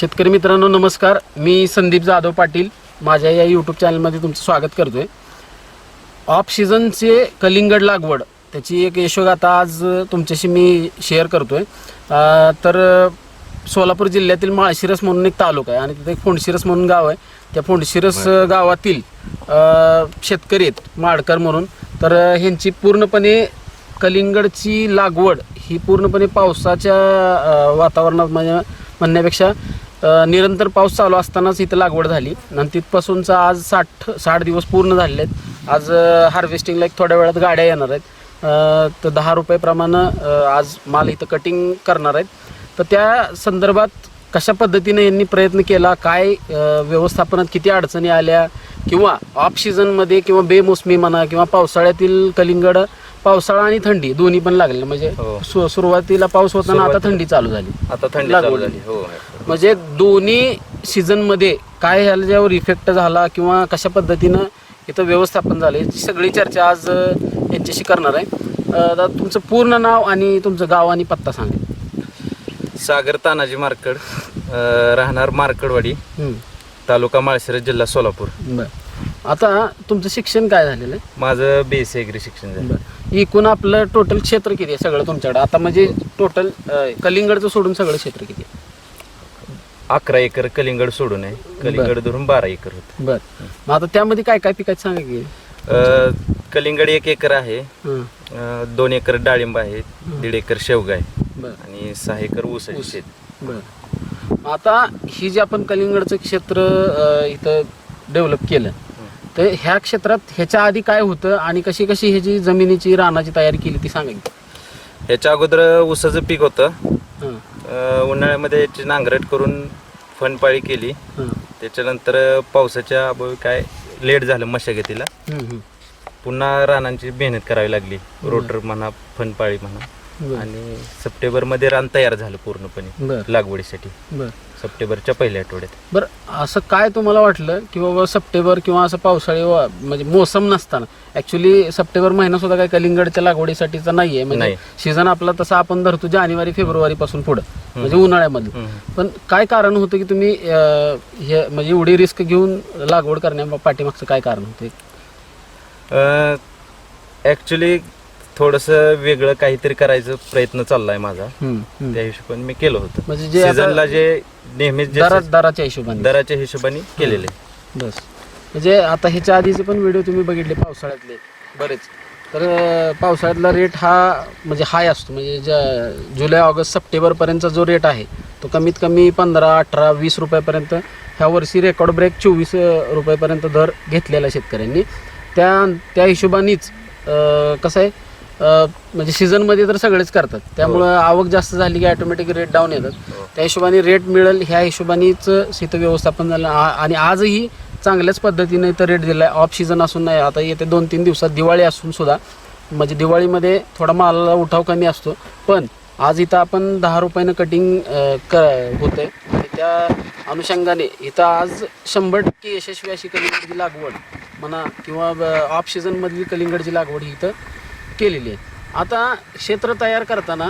शेतकरी मित्रांनो नमस्कार. मी संदीप जाधव पाटील. माझ्या या यूट्यूब चॅनलमध्ये तुमचं स्वागत करतोय. ऑफ सीझनचे कलिंगड लागवड त्याची एक यशोगाथा आज तुमच्याशी मी शेअर करतोय. तर सोलापूर जिल्ह्यातील माळशिरस म्हणून एक तालुका आहे आणि तिथे एक फोंडशिरस म्हणून गाव आहे. त्या फोंडशिरस गावातील शेतकरी आहेत माडकर म्हणून. तर ह्यांची पूर्णपणे कलिंगडची लागवड ही पूर्णपणे पावसाच्या वातावरणात म्हणजे म्हणण्यापेक्षा निरंतर पाऊस चालू असतानाच इथं लागवड झाली. आणि तिथपासूनचा आज साठ साठ दिवस पूर्ण झालेले आहेत. आज हार्वेस्टिंगला एक थोड्या वेळात गाड्या येणार आहेत. तर दहा रुपयेप्रमाणे आज माल इथं कटिंग करणार आहेत. तर त्या संदर्भात कशा पद्धतीने यांनी प्रयत्न केला? काय व्यवस्थापनात किती अडचणी आल्या? किंवा ऑफ सीझनमध्ये किंवा बेमोसमी म्हणा किंवा पावसाळ्यातील कलिंगड पावसाळा आणि थंडी दोन्ही पण लागले म्हणजे हो. सुरुवातीला पाऊस होताना आता. थंडी चालू झाली. आता थंडी लागवड चालू झाली. हो. म्हणजे दोन्ही सीझनमध्ये काय ह्याच्यावर इफेक्ट झाला किंवा कशा पद्धतीनं इथं व्यवस्थापन झालं याची सगळी चर्चा आज यांच्याशी करणार आहे. तुमचं पूर्ण नाव आणि तुमचं गाव आणि पत्ता सांगा. सागर तानाजी मार्कड राहणार मार्कडवाडी तालुका माळशिरस जिल्हा सोलापूर. बरं. आता तुमचं शिक्षण काय झालेलं आहे? माझं बेस एग्री शिक्षण झालं. एकूण आपलं टोटल क्षेत्र किती आहे सगळं तुमच्याकडे? आता म्हणजे टोटल कलिंगडचं सोडून सगळं क्षेत्र किती आहे? अकरा एकर कलिंगड सोडून आहे. कलिंगड धरून बारा एकर होत. बरं. मग आता त्यामध्ये काय काय पिकायचं सांगा की? कलिंगड एक एकर आहे. हं, अं, दोन एकर डाळिंब आहे दीड एकर शेवगा आहे. बरं. आणि सहा एकर ऊस. शेत. बरं. आता ही जे आपण कलिंगडचं क्षेत्र अ, इथं डेव्हलप केलं तर ह्या क्षेत्रात ह्याच्या आधी काय होतं आणि कशी कशी ह्याची जमिनीची रानाची तयारी केली ती सांगा की. ह्याच्या अगोदर ऊसाचं पीक होतं. उन्हाळ्यामध्ये याची नांगरट करून फनपाळी केली. त्याच्यानंतर पावसाच्या अभावी काय लेट झालं मशागतीला. पुन्हा रानांची मेहनत करावी लागली. रोटर म्हणा फनपाळी म्हणा. आणि सप्टेंबरमध्ये रान तयार झालं पूर्णपणे लागवडीसाठी. सप्टेंबरच्या पहिल्या आठवड्यात. बरं असं काय तुम्हाला वाटलं की बाबा सप्टेंबर किंवा असं पावसाळी वा- म्हणजे मोसम नसताना ऍक्च्युली सप्टेंबर महिना सुद्धा काही कलिंगडच्या लागवडीसाठीचा नाहीये म्हणजे नाही. सीझन आपला तसा आपण धरतो जानेवारी फेब्रुवारी पासून पुढं म्हणजे उन्हाळ्यामध्ये. पण काय कारण होतं की तुम्ही अं, हे म्हणजे एवढी रिस्क घेऊन लागवड करण्या पाठीमागचं काय कारण होतं? ऍक्च्युली थोडंसं वेगळं काहीतरी करायचं प्रयत्न चाललाय माझा. त्या हिशोबाने मी केलं होतं. म्हणजे जे सीझनला जे नेहमीच जे दरा दराच्या हिशोबाने. दराच्या हिशोबाने केलेले. बस. म्हणजे आता ह्याच्या आधीचे पण व्हिडिओ तुम्ही बघितले पावसाळ्यातले बरेच. तर अं, पावसाळ्यातला रेट हा म्हणजे हाय असतो. म्हणजे ज्या जुलै ऑगस्ट सप्टेंबरपर्यंतचा जो रेट आहे तो कमीत कमी पंधरा अठरा वीस रुपयापर्यंत ह्या वर्षी रेकॉर्ड ब्रेक चोवीस अं, रुपयापर्यंत दर घेतलेला आहे शेतकऱ्यांनी. त्या त्या हिशोबानेच अं, कसं आहे म्हणजे सीझनमध्ये तर सगळेच करतात. त्यामुळं आवक जास्त झाली की ऑटोमॅटिक रेट डाऊन येतात. हो. त्या हिशोबाने रेट मिळेल ह्या हिशोबानेच शीत व्यवस्थापन झालं. आ- आणि आजही चांगल्याच पद्धतीने इथं रेट दिला आहे ऑफ सीझन असून नाही आता येते दोन तीन दिवसात दिवाळी असून सुद्धा. म्हणजे दिवाळीमध्ये थोडा मालाला उठाव कमी असतो. पण आज इथं आपण दहा रुपयानं कटिंग क होतं आहे त्या अनुषंगाने इथं आज शंभर टक्के यशस्वी अशी कलिंगडची लागवड म्हणा किंवा ऑफ सीझनमधली कलिंगडची लागवड ही इथं केलेली आहे आता क्षेत्र तयार करताना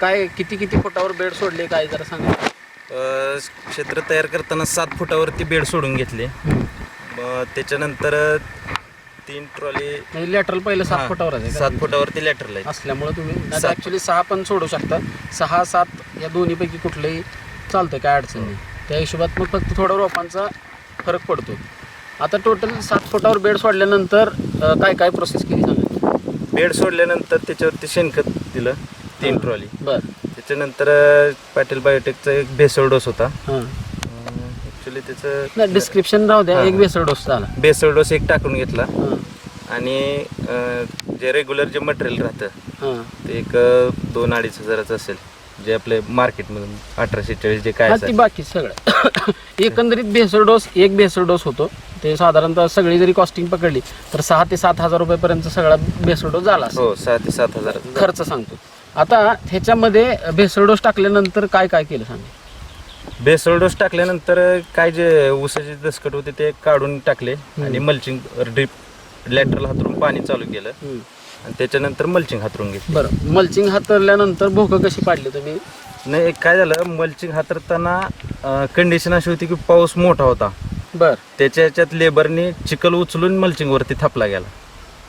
काय किती किती फुटावर बेड सोडले काय जरा सांगा. अं, क्षेत्र तयार करताना सात फुटावरती बेड सोडून घेतले. मग त्याच्यानंतर तीन ट्रॉली म्हणजे लॅटरल पहिलं सात फुटावर आहे का? सात फुटावरती लॅटरल आहे असल्यामुळे तुम्ही सात. ऍक्च्युली सहा पण सोडू शकता. सहा सात या दोन्हीपैकी कुठलंही चालतंय काय अडचण नाही. त्या हिशोबात मग फक्त थोडा रोपांचा फरक पडतो आता टोटल सात फुटावर बेड सोडल्यानंतर अं, काय काय प्रोसेस केली सांगा? बेड सोडल्यानंतर त्याच्यावरती शेणखत दिलं तीन ट्रॉली. बरं. त्याच्यानंतर पाटील बायोटेकचा एक भेसळ डोस होता. हां. ॲक्च्युली त्याचं डिस्क्रिप्शन राहू द्या. एक बेसळ डोस भेसळ डोस एक टाकून घेतला. आणि जे रेग्युलर जे मटेरियल राहतं हां. ते एक दोन अडीच हजाराचं असेल. जे आपले मार्केटमधून अठराशे चाळीस जे काय बाकी सगळं. एकंदरीत भेसळ डोस एक भेसळ डोस होतो. ते साधारणतः सगळी जरी कॉस्टिंग पकडली तर सहा ते सात हजार रुपयेपर्यंत सगळा भेसळ डोस झाला असेल. हो सहा ते सात हजाराचं खर्च सांगतो. आता ह्याच्यामध्ये भेसळ डोस टाकल्यानंतर काय काय केलं सांग? बेसळ डोस टाकल्यानंतर काय जे ऊसाचे दसकट होते ते काढून टाकले आणि मल्चिंग ड्रीप लॅटरल हातरून पाणी चालू केलं. आणि त्याच्यानंतर मल्चिंग हातरून घेतली. बरं. मल्चिंग हातरल्यानंतर भोकं कशी पाडली तुम्ही? नाही काय झालं मल्चिंग हातरताना कंडिशन अशी होती की पाऊस मोठा होता. बर. त्याच्या ह्याच्यात लेबरने चिखल उचलून मल्चिंग वरती थापला गेला.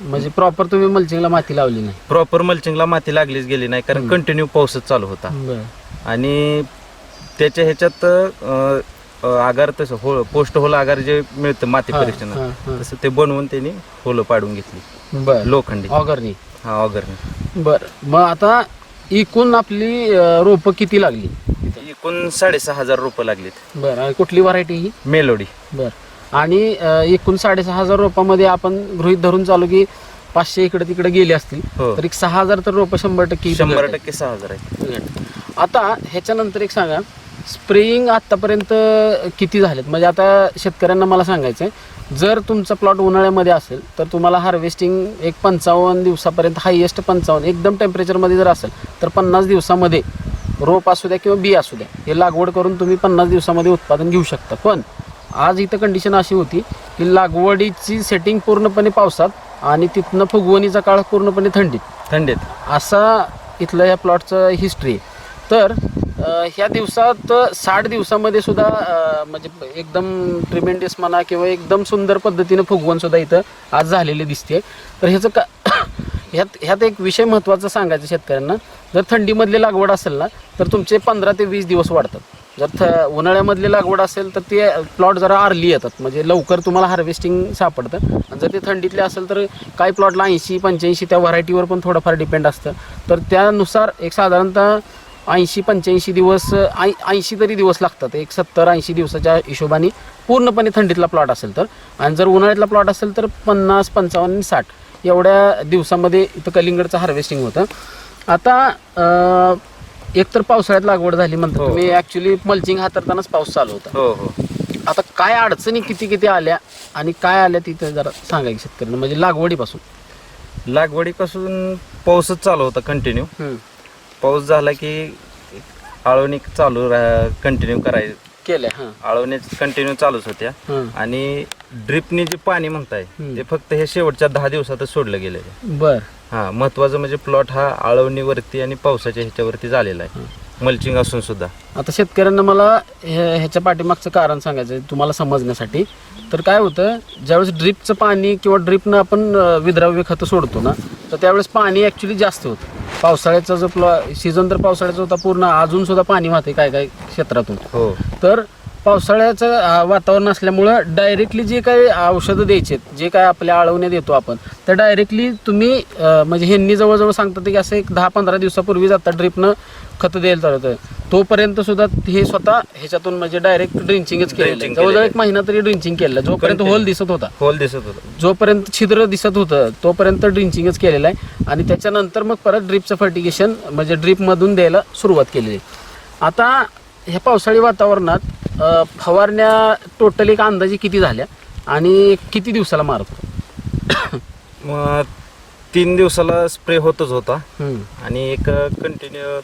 म्हणजे प्रॉपर तुम्ही मल्चिंगला माती लावली नाही. प्रॉपर मल्चिंगला माती लागलीच गेली नाही कारण. कंटिन्यू पाऊसच चालू होता. बर. आणि त्याच्या ह्याच्यात अं, अं, आगार तसं हो पोस्ट होल आगार जे मिळतं माती हा, परीक्षणात हा. तसं ते बनवून त्यांनी होलं पाडून घेतली. बर. लोखंडी. ऑगरनी हा ऑगरने बर. मग आता एकूण आपली रोप किती लागली? एकूण साडेसहा हजार रुपये लागलीत. बर आणि कुठली व्हरायटी ही? मेलोडी. बर. आणि अं, एकूण साडेसहा हजार रोपामध्ये आपण गृहित धरून चालू की पाचशे इकडे तिकडे गेले असतील हो. तर एक सहा हजार तर रोप शंभर टक्के इथं शंभर. टक्के सहा हजार आहे. आता ह्याच्यानंतर एक सांगा स्प्रेइंग आतापर्यंत किती झालेत? म्हणजे आता शेतकऱ्यांना मला सांगायचं आहे जर तुमचा प्लॉट उन्हाळ्यामध्ये असेल तर तुम्हाला हार्वेस्टिंग एक पंचावन्न दिवसापर्यंत हायएस्ट पंचावन्न एकदम टेम्परेचरमध्ये जर असेल तर पन्नास दिवसामध्ये रोप असू द्या किंवा बी असू द्या हे लागवड करून तुम्ही पन्नास दिवसामध्ये उत्पादन घेऊ शकता. पण आज इथं कंडिशन अशी होती की लागवडीची सेटिंग पूर्णपणे पावसात आणि तिथनं फुगवणीचा काळ पूर्णपणे थंडीत. थंडीत. असा इथलं या प्लॉटचं हिस्ट्री आहे. तर ह्या दिवसात साठ दिवसामध्ये सुद्धा म्हणजे एकदम ट्रिमेंडियस म्हणा किंवा एकदम सुंदर पद्धतीनं फुगवण सुद्धा इथं आज झालेले दिसते तर ह्याचं का ह्यात ह्यात एक विषय महत्त्वाचा सांगायचा शेतकऱ्यांना. जर थंडीमधली लागवड असेल ना तर तुमचे पंधरा ते वीस दिवस वाढतात. जर थ उन्हाळ्यामधली लागवड असेल तर ते प्लॉट जरा आरली येतात. म्हणजे लवकर तुम्हाला हार्वेस्टिंग सापडतं. आणि जर ते थंडीतले असेल तर काही प्लॉटला ऐंशी पंच्याऐंशी त्या व्हरायटीवर पण थोडंफार डिपेंड असतं. तर त्यानुसार एक साधारणतः ऐंशी पंच्याऐंशी दिवस ऐ ऐंशी तरी दिवस लागतात. एक सत्तर ऐंशी दिवसाच्या हिशोबाने पूर्णपणे थंडीतला प्लॉट असेल तर. आणि जर उन्हाळ्यातला प्लॉट असेल तर पन्नास पंचावन्न साठ एवढ्या दिवसामध्ये इथं कलिंगडचं हार्वेस्टिंग होतं. आता एकतर पावसाळ्यात लागवड झाली म्हणतो हो. तुम्ही ॲक्च्युली मल्चिंग हातरतानाच पाऊस चालू होता. हो हो. आता काय अडचणी किती किती आल्या आणि काय आल्या तिथे जरा सांगायचं शेतकऱ्यांना म्हणजे लागवडीपासून? लागवडीपासून पाऊसच चालू होता कंटिन्यू. पाऊस झाला की आळवणी चालू कंटिन्यू कराय केलंय हां. आळवणी कंटिन्यू चालूच होत्या. आणि ड्रिपनी जे पाणी म्हणताय. ते फक्त हे शेवटच्या दहा दिवसातच सोडलं गेलेलं आहे. बर. हा महत्वाचं म्हणजे प्लॉट हा आळवणीवरती आणि पावसाच्या ह्याच्यावरती झालेला आहे. मल्चिंग असून सुद्धा. आता शेतकऱ्यांना मला हे- ह्याच्या पाठीमागचं कारण सांगायचं तुम्हाला समजण्यासाठी. तर काय होतं ज्यावेळेस ड्रिपचं पाणी किंवा ड्रिपनं आपण विद्राव्य खतं सोडतो ना तर त्यावेळेस पाणी ॲक्च्युली जास्त होतं. पावसाळ्याचा जो प्लॉ सीझन तर पावसाळ्याचा होता पूर्ण अजून सुद्धा पाणी वाहते काय काय क्षेत्रातून. हो. तर पावसाळ्याचं अं, वातावरण असल्यामुळं डायरेक्टली जे काही औषधं द्यायचे जे काय आपल्या आळवण्या देतो आपण तर डायरेक्टली तुम्ही अं, म्हणजे ह्यांनी जवळजवळ सांगतात की असं एक दहा पंधरा दिवसापूर्वीच आता ड्रिपनं खतं द्यायला चालू होतं. तोपर्यंत सुद्धा हे स्वतः ह्याच्यातून म्हणजे डायरेक्ट ड्रिंचिंगच केलेलं आहे. Drenching जवळजवळ केलेलं एक महिना तरी ड्रिंचिंग केलं जोपर्यंत Continue. होल दिसत होता. होल दिसत होतं. जोपर्यंत छिद्र दिसत होतं तोपर्यंत ड्रिंचिंगच केलेलं आहे. आणि त्याच्यानंतर मग परत ड्रिपचं फर्टिगेशन म्हणजे ड्रिपमधून द्यायला सुरुवात केलेली आहे. आता ह्या पावसाळी वातावरणात अं, फवारण्या टोटल एक अंदाजे किती झाल्या आणि किती दिवसाला मारतो? मग तीन दिवसाला स्प्रे होतच होता. हम्म. आणि एक कंटिन्यू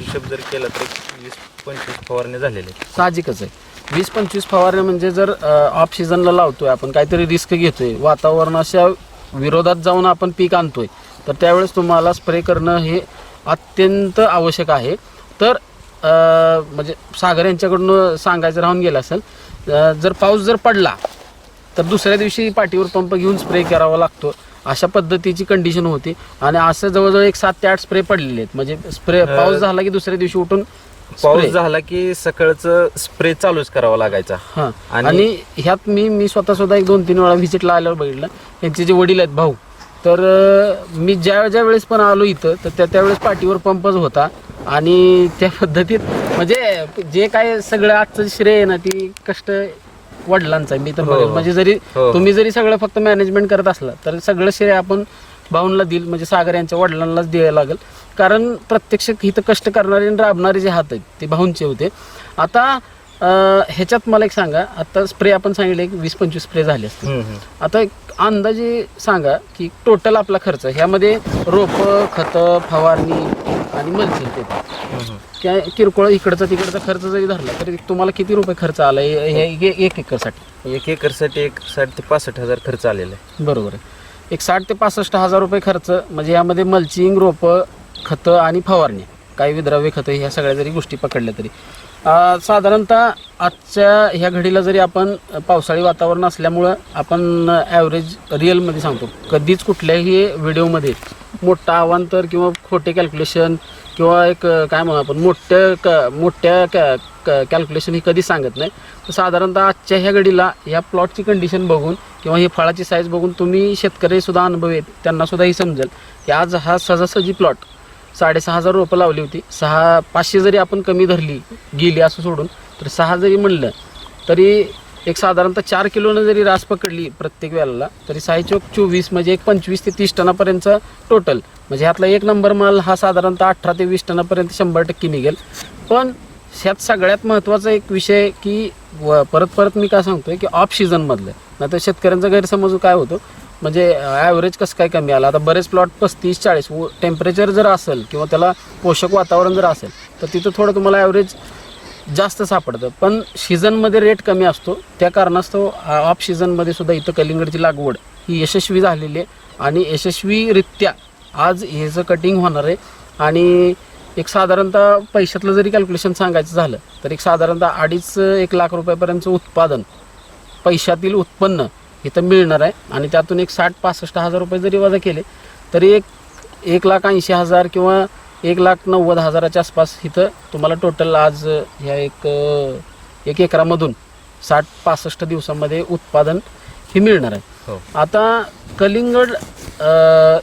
हिशोब जर केला तर एक वीस पंचवीस फवारणी झालेले साहजिकच आहे. वीस पंचवीस फवारण्या म्हणजे जर ऑफ सीझनला लावतोय आपण काहीतरी रिस्क घेतोय वातावरणाच्या विरोधात जाऊन आपण पीक आणतोय तर त्यावेळेस तुम्हाला स्प्रे करणं हे अत्यंत आवश्यक आहे. तर म्हणजे सागर यांच्याकडून सांगायचं राहून गेलं असेल जर पाऊस जर पडला तर दुसऱ्या दिवशी पाठीवर पंप घेऊन स्प्रे करावा लागतो. अशा पद्धतीची कंडिशन होती. आणि असं जवळजवळ एक सात ते आठ स्प्रे पडलेले आहेत. म्हणजे स्प्रे पाऊस झाला की दुसऱ्या दिवशी उठून पाऊस. झाला की सकाळचं स्प्रे चालूच करावा लागायचा. हां. आणि- आणि ह्यात मी मी स्वतः सुद्धा एक दोन तीन वेळा व्हिजिटला आल्यावर बघितलं. त्यांचे जे वडील आहेत भाऊ तर अं, मी ज्या ज्या वेळेस पण आलो इथं तर त्या त्यावेळेस पाठीवर पंपच होता आणि त्या पद्धतीत म्हणजे जे काय सगळं आजचं श्रेय आहे ना ती कष्ट वडिलांचं आहे मी तर हो, हो. म्हणजे जरी हो. तुम्ही जरी सगळं फक्त मॅनेजमेंट करत असला तर सगळं श्रेय आपण भाऊंना देईल म्हणजे सागर यांच्या वडिलांनाच द्यायला लागेल कारण प्रत्यक्ष इथं कष्ट करणारे आणि राबणारे जे हात आहेत ते भाऊंचे होते आता अं, ह्याच्यात मला एक सांगा आता स्प्रे आपण सांगितले एक वीस पंचवीस स्प्रे झाले असतील हम्म, हम्म. आता अंदाजे सांगा की टोटल आपला खर्च ह्यामध्ये रोपं खतं फवारणी आणि मल्चिंग ते. किरकोळ इकडचा तिकडचा खर्च जरी धरला तरी तुम्हाला किती रुपये खर्च आला? एक एकरसाठी. एक एकरसाठी एक साठ ते पासष्ट हजार खर्च आलेला आहे. बरोबर आहे. एक साठ ते पासष्ट हजार रुपये खर्च म्हणजे यामध्ये मल्चिंग रोपं खतं आणि फवारणी काही विद्राव्य खतं ह्या सगळ्या जरी गोष्टी पकडल्या तरी. साधारणतः आजच्या ह्या घडीला जरी आपण पावसाळी वातावरण असल्यामुळं आपण ॲव्हरेज रिअलमध्ये सांगतो. कधीच कुठल्याही व्हिडिओमध्ये मोठं आव्हान तर किंवा खोटे कॅल्क्युलेशन किंवा एक काय म्हणू आपण मोठ्या क मोठ्या कॅ कॅल्क्युलेशन ही कधीच सांगत नाही. तर साधारणतः आजच्या ह्या घडीला ह्या प्लॉटची कंडिशन बघून किंवा ही फळाची साईज बघून तुम्ही शेतकरीसुद्धा अनुभवेत अनुभवी ही समजेल. की आज हा सहजासहजी प्लॉट साडेसहा हजार रोपं लावली होती. सहा पाचशे जरी आपण कमी धरली गेली असं सोडून तर सहा जरी म्हणलं तरी एक साधारणतः चार किलोनं जरी रास पकडली प्रत्येक वेळेला तरी सहा चौक चोवीस म्हणजे एक पंचवीस ते तीस टनापर्यंत टोटल म्हणजे ह्यातला एक नंबर माल हा साधारणतः अठरा ते वीस टनापर्यंत शंभर टक्के निघेल. पण ह्यात सगळ्यात महत्त्वाचा एक विषय की व परत परत मी काय सांगतोय की ऑफ सीझनमधलं नाही तर शेतकऱ्यांचा गैरसमज काय होतो? म्हणजे ॲव्हरेज कसं काय कमी आलं? आता बरेच प्लॉट पस्तीस चाळीस. टेम्परेचर जर असेल किंवा त्याला पोषक वातावरण जर असेल तर तिथं थोडं तुम्हाला ॲव्हरेज जास्त सापडतं. पण सीझनमध्ये रेट कमी असतो. त्या कारणास्तव ऑफ सीझनमध्ये सुद्धा इथं कलिंगडची लागवड ही यशस्वी झालेली आहे. आणि यशस्वीरित्या आज ह्याचं कटिंग होणार आहे. आणि एक साधारणतः पैशातलं जरी कॅल्क्युलेशन सांगायचं झालं तर एक साधारणतः अडीच एक लाख रुपयापर्यंतचं उत्पादन पैशातील उत्पन्न इथं मिळणार आहे. आणि त्यातून एक साठ पासष्ट हजार रुपये जरी वजा केले तरी एक एक लाख ऐंशी हजार किंवा एक लाख नव्वद हजाराच्या आसपास इथं तुम्हाला टोटल आज ह्या एक एक एकरामधून साठ पासष्ट दिवसामध्ये उत्पादन हे मिळणार आहे. हो. आता कलिंगड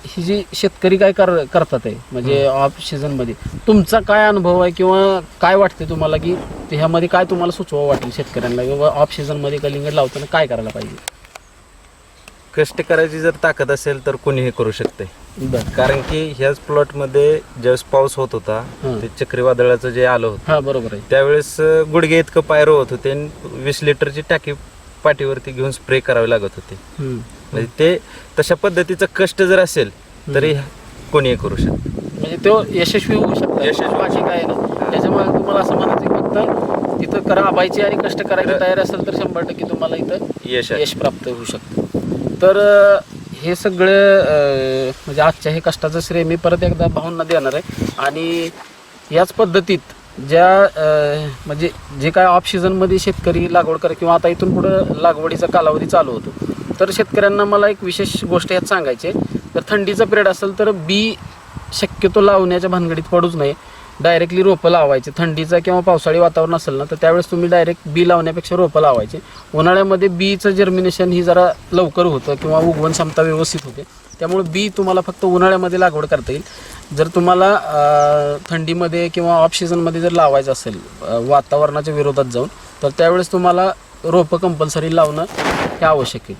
ही जी शेतकरी काय कर करतात आहे म्हणजे ऑफ सीझनमध्ये तुमचा काय अनुभव आहे किंवा काय वाटते तुम्हाला की ह्यामध्ये काय तुम्हाला सुचवा वाटेल शेतकऱ्यांना? किंवा ऑफ सीझनमध्ये कलिंगड लावताना काय करायला पाहिजे? कष्ट करायची जर ताकद असेल तर कोणीही करू शकते. बरं. कारण की ह्याच प्लॉटमध्ये ज्यावेळेस पाऊस होत होता हं. ते चक्रीवादळाचं जे आलं होतं हां बरोबर आहे. त्यावेळेस अं, गुडघे इतकं पायर होत होते आणि वीस लिटरची टाकी पाठीवरती घेऊन स्प्रे करावे लागत होते. हम्म. म्हणजे ते तशा पद्धतीचं कष्ट जर असेल तरी कोणीही करू शकते म्हणजे तो यशस्वी होऊ शकतो. यशस्वी. काय ना. त्याच्यामुळे तुम्हाला असं म्हणायचं की फक्त तिथं करा आबायची आणि कष्ट करायची तयार असेल तर शंभर टक्के तुम्हाला इथं यश आहे. यश प्राप्त होऊ शकतं. तर हे सगळं म्हणजे आजच्या हे कष्टाचं श्रेय मी परत एकदा भाऊंना देणार आहे. आणि याच पद्धतीत ज्या म्हणजे जे काय ऑफ सीझनमध्ये शेतकरी लागवड करे किंवा आता इथून पुढं लागवडीचा कालावधी चालू होतो. तर शेतकऱ्यांना मला एक विशेष गोष्ट यात सांगायची आहे. तर थंडीचा पिरियड असेल तर बी शक्यतो लावण्याच्या भानगडीत पडूच नये. डायरेक्टली रोपं लावायचे. थंडीचा किंवा पावसाळी वातावरण असेल ना तर त्यावेळेस तुम्ही डायरेक्ट बी लावण्यापेक्षा रोपं लावायचे. उन्हाळ्यामध्ये बीचं जर्मिनेशन ही जरा लवकर होतं किंवा उगवण क्षमता व्यवस्थित होते. त्यामुळे बी तुम्हाला फक्त उन्हाळ्यामध्ये लागवड करता येईल. जर तुम्हाला थंडीमध्ये किंवा ऑफ सीझनमध्ये जर लावायचं असेल वातावरणाच्या विरोधात जाऊन तर त्यावेळेस तुम्हाला रोपं कंपल्सरी लावणं हे आवश्यक आहे.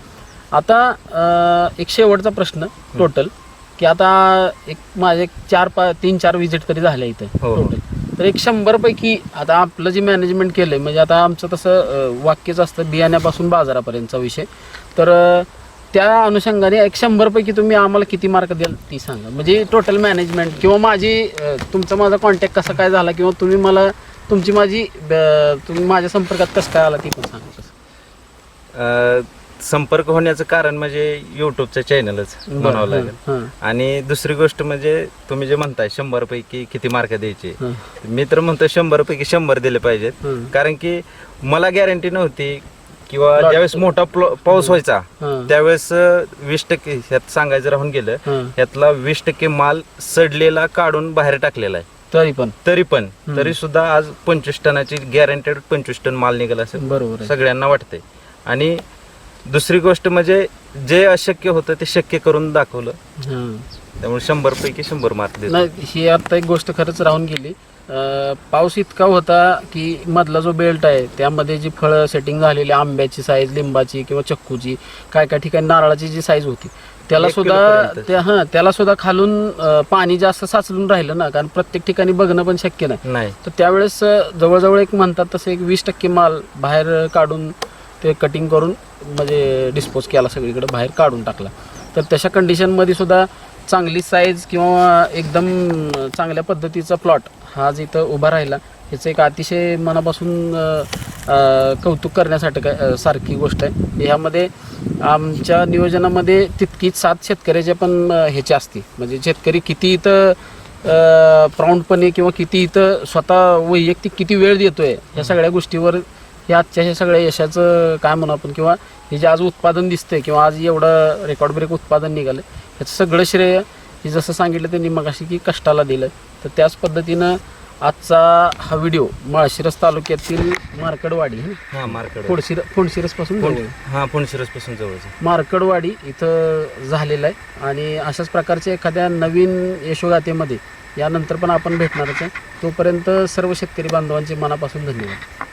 आता एक शेवटचा प्रश्न टोटल की आता एक माझे एक चार पा तीन चार विजिट तरी झाल्या इथं हो. टोटल तर एक शंभर पैकी आता आपलं जे मॅनेजमेंट केलंय म्हणजे आता आमचं तसं अं, वाक्यच असतं बियाण्यापासून बाजारापर्यंतचा विषय. तर अं, त्या अनुषंगाने एक शंभर पैकी तुम्ही आम्हाला किती मार्क द्याल ती सांगा. म्हणजे टोटल मॅनेजमेंट किंवा माझी अं, तुमचा माझा कॉन्टॅक्ट कसा काय झाला किंवा तुम्ही मला तुमची माझी अं, तुम्ही माझ्या संपर्कात कसं काय आला ती पण सांगा. अं, संपर्क होण्याचं कारण म्हणजे युट्यूबचं चॅनलच म्हणावं लागेल. आणि दुसरी गोष्ट म्हणजे तुम्ही जे म्हणताय शंभर पैकी किती मार्क द्यायचे मी तर म्हणतो शंभर पैकी शंभर दिले पाहिजेत. कारण की मला गॅरंटी नव्हती किंवा ज्यावेळेस मोठा पाऊस व्हायचा त्यावेळेस वीस टक्के ह्यात सांगायचं राहून गेलं ह्यातला वीस टक्के माल सडलेला काढून बाहेर टाकलेला आहे. तरी पण. तरी पण. तरी सुद्धा आज पंचवीस टनाची गॅरंटेड पंचवीस टन माल निघाला असेल. बरोबर सगळ्यांना वाटते आणि दुसरी गोष्ट म्हणजे जे अशक्य होतं ते शक्य करून दाखवलं. हां. त्यामुळे शंभर पैकी शंभर मार्क नाही ही आता एक गोष्ट खरंच राहून गेली. अं, पाऊस इतका होता की मधला जो बेल्ट आहे त्यामध्ये जी फळं सेटिंग झालेली आंब्याची साईज लिंबाची किंवा चक्कूची काय काय ठिकाणी नारळाची जी साईज होती त्याला एक सुद्धा किलोपर्यंत. त्या हां त्याला सुद्धा खालून अं, पाणी जास्त साचलून राहिलं ना कारण प्रत्येक ठिकाणी बघणं पण शक्य नाही. नाही. तर त्यावेळेस अं, जवळजवळ एक म्हणतात तसं एक वीस टक्के माल बाहेर काढून ते कटिंग करून म्हणजे डिस्पोज केला सगळीकडे बाहेर काढून टाकला. तर तशा कंडिशनमध्ये सुद्धा चांगली साईज किंवा एकदम चांगल्या पद्धतीचा प्लॉट हा जिथं इथं उभा राहिला. ह्याचं एक अतिशय मनापासून कौतुक करण्यासाठी काय सारखी गोष्ट आहे. ह्यामध्ये आमच्या नियोजनामध्ये तितकीच सात शेतकऱ्याच्या पण ह्याचे ह्याची असते. म्हणजे शेतकरी किती इथं प्राऊंडपणे किंवा किती इथं स्वतः वैयक्तिक किती वेळ देतो आहे या सगळ्या गोष्टीवर हे आजच्या हे सगळ्या यशाचं काय म्हणू आपण किंवा हे जे आज उत्पादन दिसतंय किंवा आज एवढं रेकॉर्ड ब्रेक उत्पादन निघालं ह्याचं सगळं श्रेय हे जसं सांगितलं त्यांनी मगाशी की कष्टाला दिलं. तर त्याच पद्धतीनं आजचा हा व्हिडिओ माळशिरस तालुक्यातील मार्कडवाडी मार्कड फोडशिर फोडशिरसपासून. हा पासून जवळच आहे. मार्कडवाडी इथं झालेलं आहे. आणि अशाच प्रकारच्या एखाद्या नवीन यशोगाथेमध्ये यानंतर पण आपण भेटणारच आहे. तोपर्यंत सर्व शेतकरी बांधवांचे मनापासून धन्यवाद.